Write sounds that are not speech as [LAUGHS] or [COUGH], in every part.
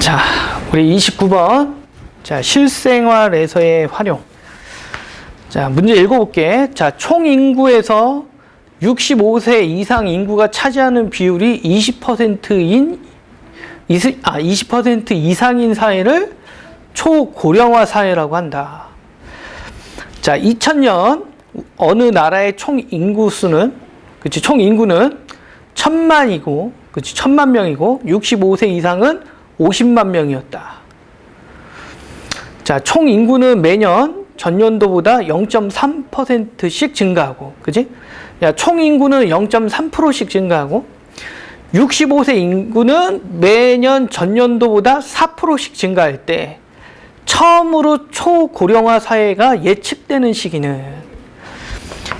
자, 우리 29번. 자, 실생활에서의 활용. 자, 문제 읽어볼게. 자, 총 인구에서 65세 이상 인구가 차지하는 비율이 20%인, 아, 20% 이상인 사회를 초고령화 사회라고 한다. 자, 2000년 어느 나라의 총 인구 수는, 그치, 총 인구는 천만이고, 그치, 천만 명이고, 65세 이상은 50만 명이었다. 자, 총 인구는 매년 전년도보다 0.3%씩 증가하고, 그지? 야, 총 인구는 0.3%씩 증가하고, 65세 인구는 매년 전년도보다 4%씩 증가할 때, 처음으로 초고령화 사회가 예측되는 시기는,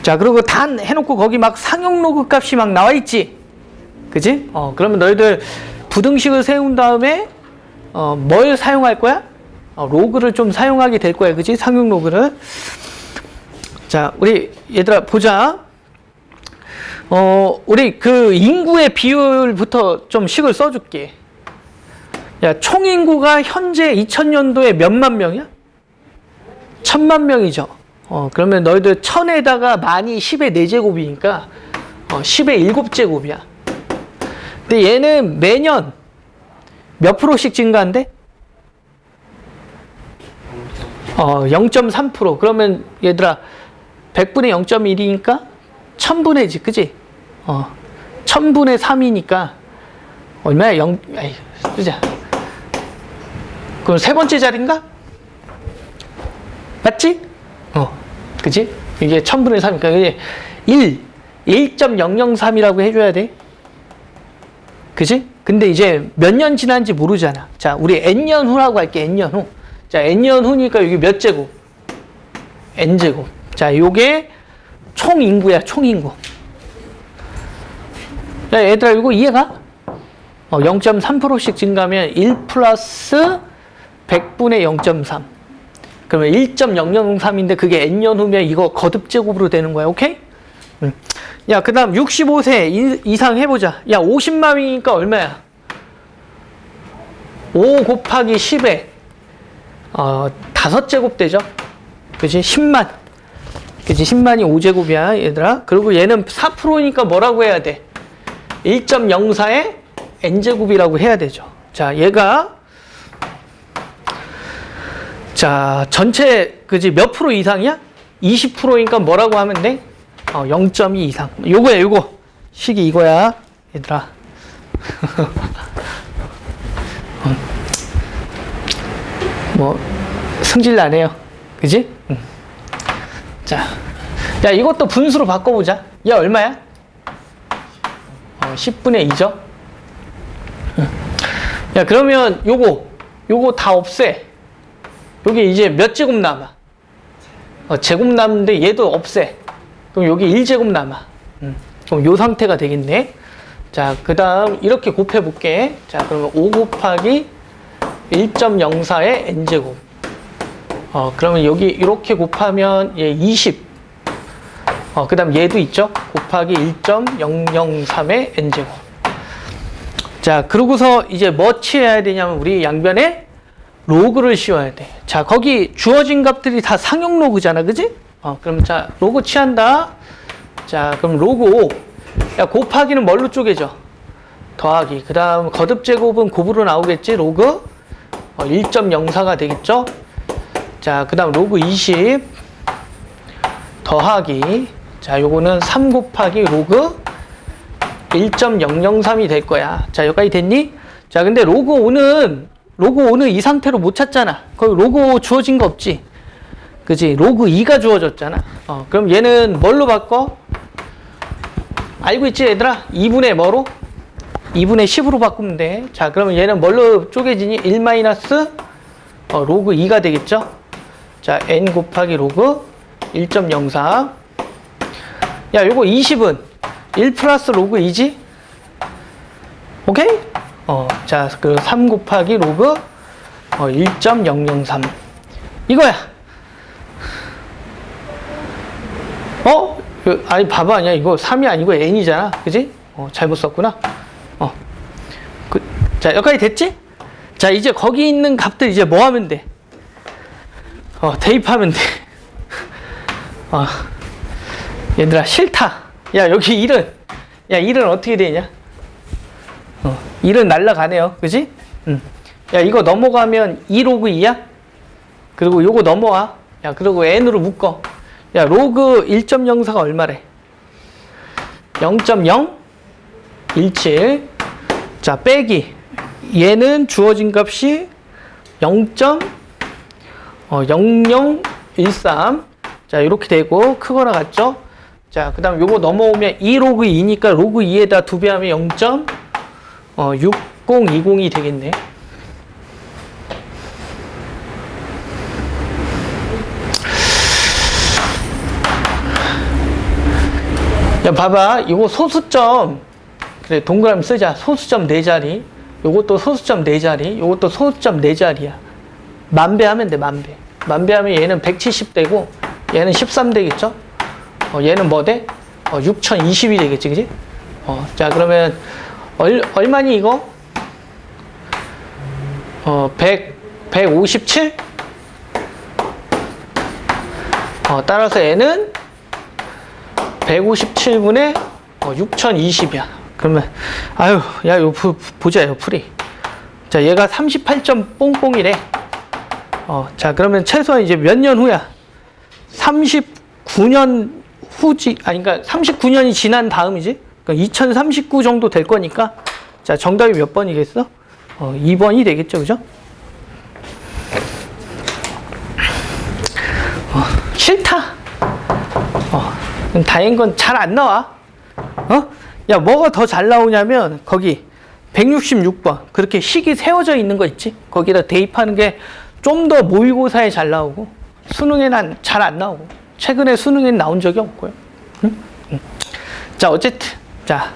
자, 그리고 단 해놓고 거기 막 상용 로그 값이 막 나와 있지? 그지? 어, 그러면 너희들 부등식을 세운 다음에, 어, 뭘 사용할 거야? 어, 로그를 좀 사용하게 될 거야. 그지? 상용 로그를. 자, 우리 얘들아 보자. 어, 우리 그 인구의 비율부터 좀 식을 써줄게. 야, 총 인구가 현재 2000년도에 몇만 명이야? 천만 명이죠. 어, 그러면 너희들 천에다가 많이 10의 4제곱이니까 어, 10의 7제곱이야. 근데 얘는 매년 몇 프로씩 증가한대? 어, 0.3% 그러면 얘들아 100분의 0.1이니까 1000분의지 그지? 어, 1000분의 3이니까 얼마야? 0, 아이, 쓰자. 그럼 세 번째 자리인가? 맞지? 어, 그지? 이게 1000분의 3이니까 이게 1, 1.003이라고 해줘야 돼. 그지? 근데 이제 몇 년 지난지 모르잖아. 자, 우리 N년 후라고 할게, N년 후. 자, N년 후니까 여기 몇 제곱? N제곱. 자, 요게 총 인구야, 총 인구. 야, 얘들아, 이거 이해가? 어, 0.3%씩 증가하면 1 플러스 100분의 0.3. 그러면 1.003인데 그게 N년 후면 이거 거듭제곱으로 되는 거야, 오케이? 응. 야, 그 다음 65세 이상 해보자. 야, 50만 이니까 얼마야? 5 곱하기 10에 어, 5제곱 되죠? 그지? 10만. 그지? 10만이 5제곱이야, 얘들아. 그리고 얘는 4%니까 뭐라고 해야 돼? 1.04의 n제곱이라고 해야 되죠. 자, 얘가 자, 전체 그지 몇 프로 이상이야? 20%니까 뭐라고 하면 돼? 어, 0.2 이상. 요거야, 요거. 식이 이거야. 얘들아. [LAUGHS] 뭐, 승질 나네요. 그지? 응. 자. 야, 이것도 분수로 바꿔보자. 얘 얼마야? 어, 10분의 2죠? 응. 야, 그러면 요거, 요거 다 없애. 여기 이제 몇 제곱 남아? 어, 제곱 남는데 얘도 없애. 그럼 여기 1제곱 남아. 음, 그럼 요 상태가 되겠네. 자, 그 다음 이렇게 곱해볼게. 자, 그러면 5 곱하기 1.04의 n제곱. 어, 그러면 여기 이렇게 곱하면 얘 20. 어, 그 다음 얘도 있죠? 곱하기 1.003의 n제곱. 자, 그러고서 이제 뭐 취해야 되냐면 우리 양변에 로그를 씌워야 돼. 자, 거기 주어진 값들이 다 상용 로그잖아. 그지? 어, 그럼 자, 로그 취한다. 자, 그럼 로그 5. 야, 곱하기는 뭘로 쪼개져? 더하기. 그 다음 거듭 제곱은 곱으로 나오겠지? 로그 어, 1.04가 되겠죠? 자, 그 다음 로그 20 더하기. 자, 요거는 3 곱하기 로그 1.003이 될 거야. 자, 여기까지 됐니? 자, 근데 로그 5는 로그 5는 이 상태로 못 찾잖아. 거기 로그 5 주어진 거 없지? 그지? 로그 2가 주어졌잖아. 어, 그럼 얘는 뭘로 바꿔? 알고 있지, 얘들아? 2분의 뭐로? 2분의 10으로 바꾸면 돼. 자, 그러면 얘는 뭘로 쪼개지니? 1 마이너스 어, 로그 2가 되겠죠? 자, n 곱하기 로그 1.04. 야, 요거 20은 1 플러스 로그 2지? 오케이? 어, 자, 그 3 곱하기 로그 어, 1.003. 이거야. 어? 그, 아니, 바보 아니야. 이거 3이 아니고 n이잖아. 그지? 어, 잘못 썼구나. 어. 그, 자, 여기까지 됐지? 자, 이제 거기 있는 값들 이제 뭐 하면 돼? 어, 대입하면 돼. [LAUGHS] 어, 얘들아, 싫다. 야, 여기 1은, 야, 1은 어떻게 되냐? 어, 1은 날라가네요. 그지? 응. 야, 이거 넘어가면 2 로그 2야? 그리고 요거 넘어와. 야, 그리고 n으로 묶어. 야, 로그 1.04가 얼마래? 0.0? 17. 자, 빼기. 얘는 주어진 값이 0. 어, 0013. 자, 이렇게 되고, 크거나 같죠? 자, 그 다음 요거 넘어오면 2 로그 2니까 로그 2에다 두 배 하면 0. 어, 6020이 되겠네. 야, 봐봐. 이거 소수점. 그래, 동그라미 쓰자. 소수점 네 자리. 요것도 소수점 네 자리. 요것도 소수점 네 자리야. 만배 하면 돼, 만배. 만배 하면 얘는 170되고, 얘는 13 되겠죠? 어, 얘는 뭐 돼? 어, 6020이 되겠지, 그지? 어, 자, 그러면, 얼, 얼마니, 이거? 어, 100, 157? 어, 따라서 얘는 157분의 어, 6020이야. 그러면, 아유, 야, 요, 부, 보자, 요 풀이. 자, 얘가 38점 뽕뽕이래. 어, 자, 그러면 최소한 이제 몇 년 후야? 39년 후지, 아니, 그러니까 39년이 지난 다음이지? 그러니까 2039 정도 될 거니까. 자, 정답이 몇 번이겠어? 어, 2번이 되겠죠, 그죠? 어, 싫다. 어, 다행인 건 잘 안 나와. 어? 야, 뭐가 더 잘 나오냐면, 거기 166번. 그렇게 식이 세워져 있는 거 있지? 거기다 대입하는 게 좀 더 모의고사에 잘 나오고, 수능에는 잘안 나오고, 최근에 수능엔 나온 적이 없고요. 응? 응. 자, 어쨌든. 자,